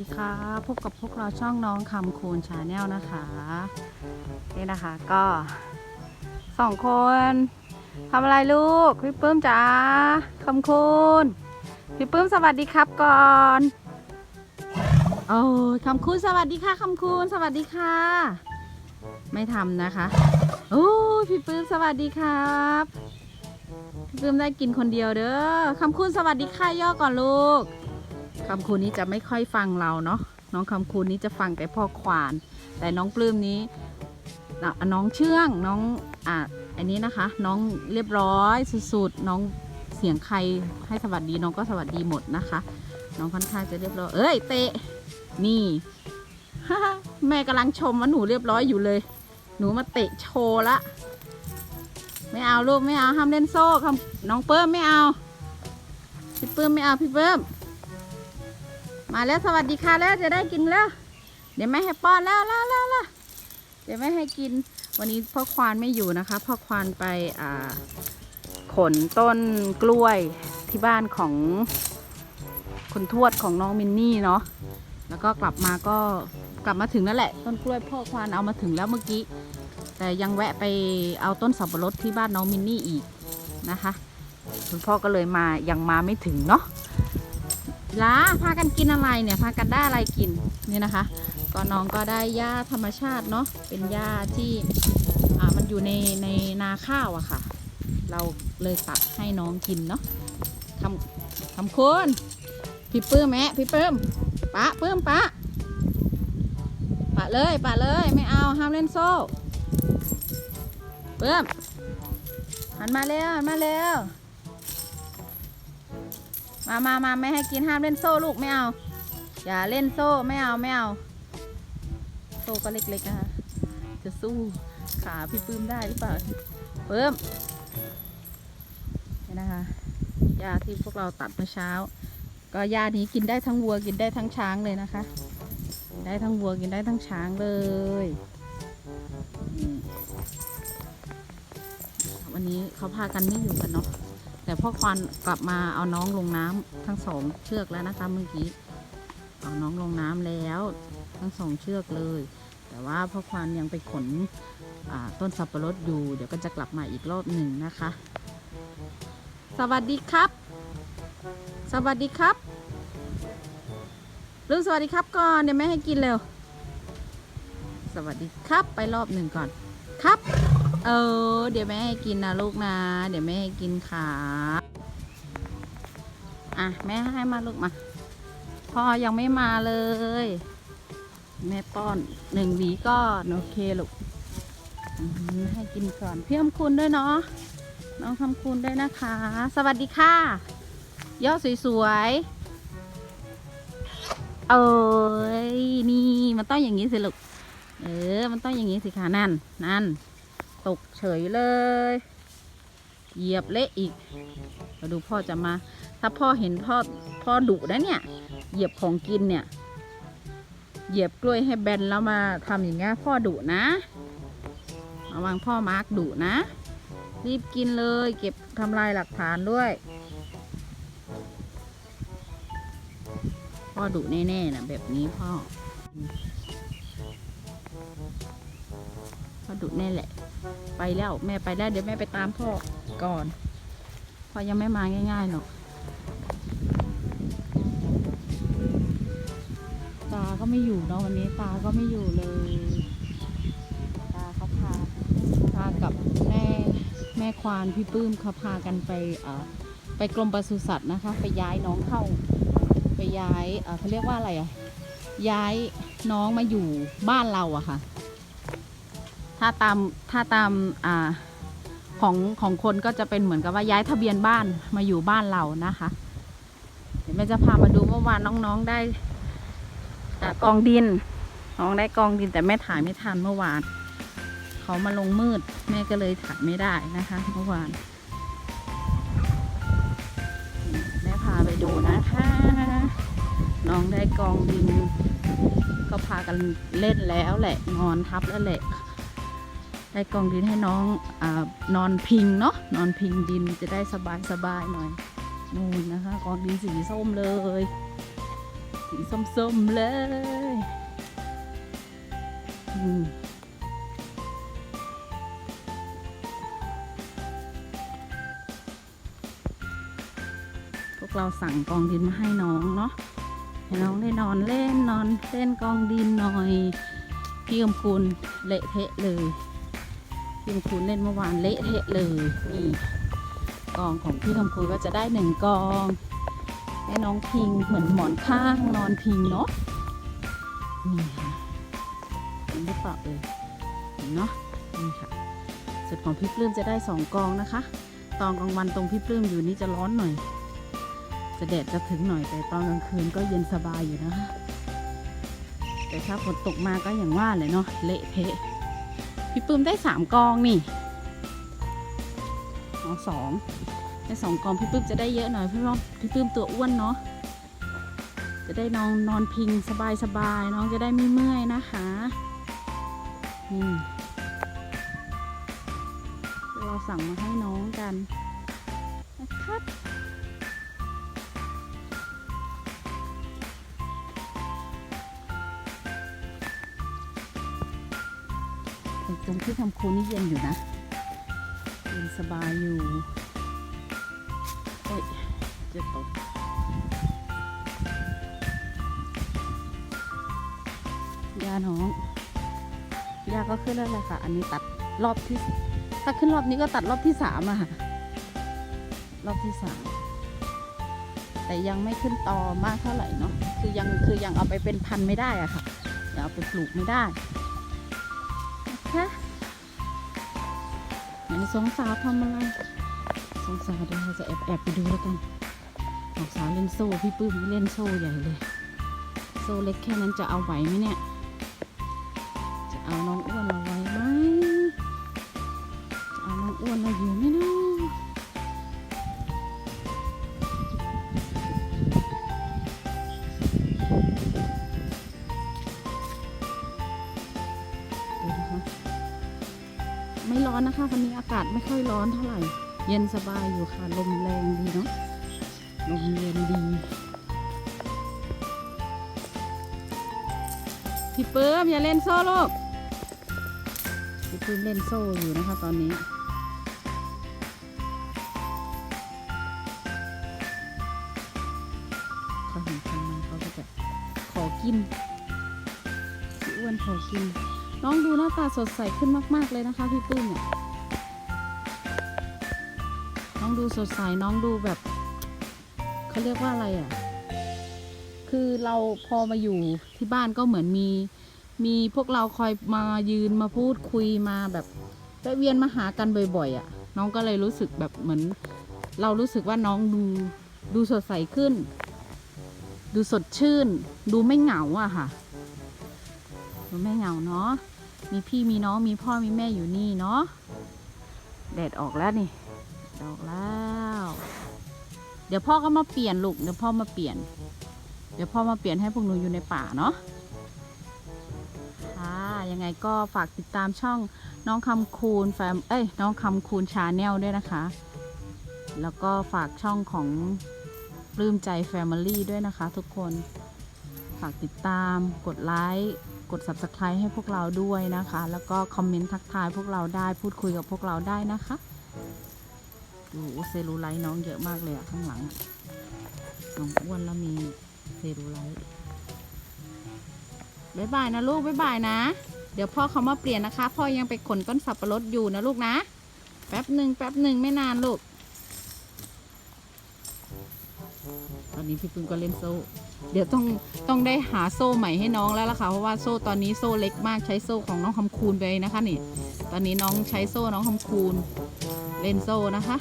ดีค่ะพบกับพวกเราช่องน้องคำคูณชาแนลนะคะ นี่นะคะก็สองคนทำอะไรลูก พี่ปื้มจ๋าคำคูณพี่ปื้มสวัสดีครับก่อนโอ้คำคูณสวัสดีค่ะคำคูณสวัสดีค่ะ ไม่ทำนะคะโอ้พี่ปื้มสวัสดีครับพี่ปื้มได้กินคนเดียวเด้อคำคูณสวัสดีค่ะย่อก่อนลูก คำคูณนี้จะไม่ค่อยฟังเราเนาะน้องคำคูณนี้จะฟังแต่พ่อควาน แต่น้องปลื้มนี้น้องเชื่องน้องอะอันนี้นะคะ น้องเรียบร้อยสุดๆน้องเสียงใครให้สวัสดีน้องก็สวัสดีหมดนะคะ น้องค่อนข้างจะเรียบร้อยเอ้ยเตะนี่แม่กำลังชมว่าหนูเรียบร้อยอยู่เลย หนูมาเตะโชว์ละไม่เอาลูกไม่เอาห้ามเล่นโซ่คำน้องเปิ้มไม่เอาพี่เปิ้มไม่เอาพี่เปิ้ม มาแล้วสวัสดีค่ะแล้วจะได้กินแล้ว เดี๋ยวแม่ให้ป้อนแล้วแล้วแล้วแล้วเดี๋ยวแม่ให้กิน วันนี้พ่อควานไม่อยู่นะคะพ่อควานไปอ่าขนต้นกล้วยที่บ้านของคนทวดของน้องมินนี่เนาะแล้วก็กลับมาก็กลับมาถึงนั่นแหละ ต้นกล้วยพ่อควานเอามาถึงแล้วเมื่อกี้ แต่ยังแวะไปเอาต้นสับปะรดที่บ้านน้องมินนี่อีกนะคะ คุณพ่อก็เลยมายังมาไม่ถึงเนาะ ล้าพากันกินอะไรเนี่ยพากันได้อะไรกินนี่นะคะ ก็น้องก็ได้หญ้าธรรมชาติเนาะเป็นหญ้าที่อ่ามันอยู่ในในนาข้าวอะค่ะ เราเลยตัดให้น้องกินเนาะทำทำคุณพี่ปื้มแม่พี่ปื้มปะปื้มปะปะเลยปะเลยไม่เอาห้ามเล่นโซ่ปื้มหันมาเร็วหันมาเร็ว มามามาไม่ให้กินห้ามเล่นโซ่ลูกไม่เอา อย่าเล่นโซ่ไม่เอาไม่เอา โซ่ก็เล็กๆนะคะจะสู้ขาพี่ปื้มได้หรือเปล่าปื้มนี่นะคะหญ้าที่พวกเราตัดเมื่อเช้า ก็หญ้านี้กินได้ทั้งวัวกินได้ทั้งช้างเลยนะคะ ได้ทั้งวัวกินได้ทั้งช้างเลยวันนี้เขาพากันไม่อยู่กันเนาะ แต่พ่อควานกลับมาเอาน้องลงน้ำทั้งสองเชือกแล้วนะคะเมื่อกี้เอาน้องลงน้ำแล้ว ทั้งสองเชือกเลย แต่ว่าพ่อควานยังไปขนต้นสับปะรดอยู่ เดี๋ยวก็จะกลับมาอีกรอบหนึ่งนะคะ สวัสดีครับ สวัสดีครับลุงสวัสดีครับก่อนเดี๋ยวแม่ให้กินเร็ว สวัสดีครับไปรอบหนึ่งก่อนครับ เออ เดี๋ยวแม่ให้กินนะลูกนะ เดี๋ยวแม่ให้กินครับอะแม่ให้มาลูกมาพ่อยังไม่มาเลย แม่ป้อนหนึ่งหวีก่อนโอเคลูกให้กินก่อนพี่อมคุณด้วยเนาะน้องคำคุณด้วยนะคะ สวัสดีค่ะยอดสวยๆเอ้ยนี่มันต้องอย่างนี้สิลูกเออ มันต้องอย่างนี้สิคะนั่นนั่น ตกเฉยเลย เหยียบเละอีกมาดูพ่อจะมา ถ้าพ่อเห็นพ่อพ่อดุนะเนี่ย เหยียบของกินเนี่ย เหยียบกล้วยให้แบนแล้วมาทำอย่างเงี้ยพ่อดุนะระวังพ่อมาร์กดุนะ รีบกินเลย เก็บทำลายหลักฐานด้วย พ่อดุแน่ๆนะแบบนี้พ่อ พอดุแน่แหละ ไปแล้วแม่ไปแล้วเดี๋ยวแม่ไปตามพ่อก่อนพ่อยังไม่มาง่ายๆหรอกตาก็ไม่อยู่เนาะวันนี้ตาก็ไม่อยู่เลยตาเขาพาพากับแม่แม่ควานพี่ปื้มเขาพากันไปเอ่อไปกรมปศุสัตว์นะคะ ไปย้ายน้องเข้า ไปย้ายเอ่อเขาเรียกว่าอะไรอะย้ายน้องมาอยู่บ้านเราอะค่ะ ถ้าตามถ้าตามอ่าของของคนก็จะเป็นเหมือนกับว่าย้ายทะเบียนบ้านมาอยู่บ้านเรานะคะ เดี๋ยวแม่จะพามาดูเมื่อวานน้องๆได้กองดิน น้องได้กองดินแต่แม่ถ่ายไม่ทันเมื่อวาน เขามาลงมืด แม่ก็เลยถ่ายไม่ได้นะคะ เมื่อวาน แม่พาไปดูนะคะ น้องได้กองดิน ก็พากันเล่นแล้วแหละ งอนทับแล้วแหละ ได้กองดินให้น้องอนอนพิงเนาะนอนพิงดินจะได้สบายสบายหน่อยนู่นนะคะกองดินสีส้มเลย สีส้มๆเลยอืมพวกเราสั่งกองดินมาให้น้องเนาะให้น้องได้นอนเล่นนอนเล่นกองดินหน่อยพี่กำคูณเละเทะเลย พี่กำคูณเล่นเมื่อวานเละเทะเลยนี่กองของพี่กำคูณก็จะได้หนึ่งกองให้น้องพิงเหมือนหมอนข้างนอนพิงเนาะนี่ค่ะเห็นหรือเปล่าเอ่ยเห็นเนาะนี่ค่ะส่วนของพี่ปลื้มจะได้สองกองนะคะ ตอนกลางวันตรงพี่ปลื้มอยู่นี่จะร้อนหน่อย จะแดดจะถึงหน่อยแต่ตอนกลางคืนก็เย็นสบายอยู่นะคะแต่ถ้าฝนตกมาก็อย่างว่าเลยเนาะเละเทะ พี่ปื้มได้สามกองนี่อ๋อสองได้สองกองพี่ปื้มจะได้เยอะหน่อยพี่ว่าพี่ปื้มตัวอ้วนเนาะจะได้นอนนอนพิงสบายสบายๆน้องจะได้ไม่เมื่อยนะคะนี่เราสั่งมาให้น้องกัน ตรงที่ทำโคนี่เย็นอยู่นะ เย็นสบายอยู่โอ้ยจะตกยาน้องยาก็ขึ้นแล้วแหละค่ะ อันนี้ตัดรอบที่ ถ้าขึ้นรอบนี้ก็ตัดรอบที่สามอะค่ะ รอบที่สามแต่ยังไม่ขึ้นตอมากเท่าไหร่เนาะ คือยังคือยังเอาไปเป็นพันธุ์ไม่ได้อะค่ะยังเอาไปปลูกไม่ได้ ฮะไหนสองสาวทำอะไรสองสาวเดี๋ยวเราจะแอบแอบไปดูแล้วกันสองสาวเล่นโซ่พี่ปื้มเล่นโซ่ใหญ่เลย โซ่เล็กแค่นั้นจะเอาไหวไหมเนี่ย จะเอาน้องอ้วนเอาไว้ไหมจะเอาน้องอ้วนเราอยู่ นะคะวันนี้อากาศไม่ค่อยร้อนเท่าไหร่ เย็นสบายอยู่ค่ะ ลมแรงดีเนาะลมเย็นดีพี่เปิ้มอย่าเล่นโซ่ลูกพี่เปิ้มเล่นโซ่อยู่นะคะ ตอนนี้เขาเห็นคนมาเขาก็จะขอกินพี่อ้วนขอกินน้องดูหน้าตาสดใสขึ้นมาก ๆ เลยนะคะพี่ปื้มเนี่ย องดูสดใสน้องดูแบบเขาเรียกว่าอะไรอะ คือเราพอมาอยู่ที่บ้านก็เหมือนมี มีพวกเราคอยมายืนมาพูดคุยมาแบบแวะเวียนมาหากันบ่อยๆอะ น้องก็เลยรู้สึกแบบเหมือน เรารู้สึกว่าน้องดูดูสดใสขึ้น ดูสดชื่น ดูไม่เหงาอะค่ะ ดูไม่เหงาเนาะมีพี่มีน้องมีพ่อมีแม่อยู่นี่เนาะแดดออกแล้วนี่ ดดออกแล้ว เดี๋ยวพ่อก็มาเปลี่ยนลูกเดี๋ยวพ่อมาเปลี่ยน เดี๋ยวพ่อมาเปลี่ยนให้พวกหนูอยู่ในป่าเนาะค่ะยังไงก็ฝากติดตามช่องน้องคำคูณแฟมเอ้ยน้องคำคูณชาแนลด้วยนะคะ แล้วก็ฝากช่องของปลื้มใจแฟมิลี่ด้วยนะคะทุกคนฝากติดตามกดไลค์กด subscribe ให้พวกเราด้วยนะคะ แล้วก็คอมเมนต์ทักทายพวกเราได้พูดคุยกับพวกเราได้นะคะ ดูเซลูไลท์น้องเยอะมากเลยอะข้างหลังน้องอ้วนแล้วมีเซลูไลท์บ๊ายบายนะลูกบ๊ายบายนะ เดี๋ยวพ่อเขามาเปลี่ยนนะคะ พ่อยังไปขนต้นสับปะรดอยู่นะลูกนะ แป๊บหนึ่งแป๊บหนึ่งไม่นานลูก ตอนนี้พี่ปึ้งก็เล่นโซ่ เดี๋ยวต้องต้องได้หาโซ่ใหม่ให้น้องแล้วล่ะค่ะ เพราะว่าโซ่ตอนนี้โซ่เล็กมากใช้โซ่ของน้องคำคูณไปนะคะนี่ ตอนนี้น้องใช้โซ่น้องคำคูณ เลนโซ่นะคะ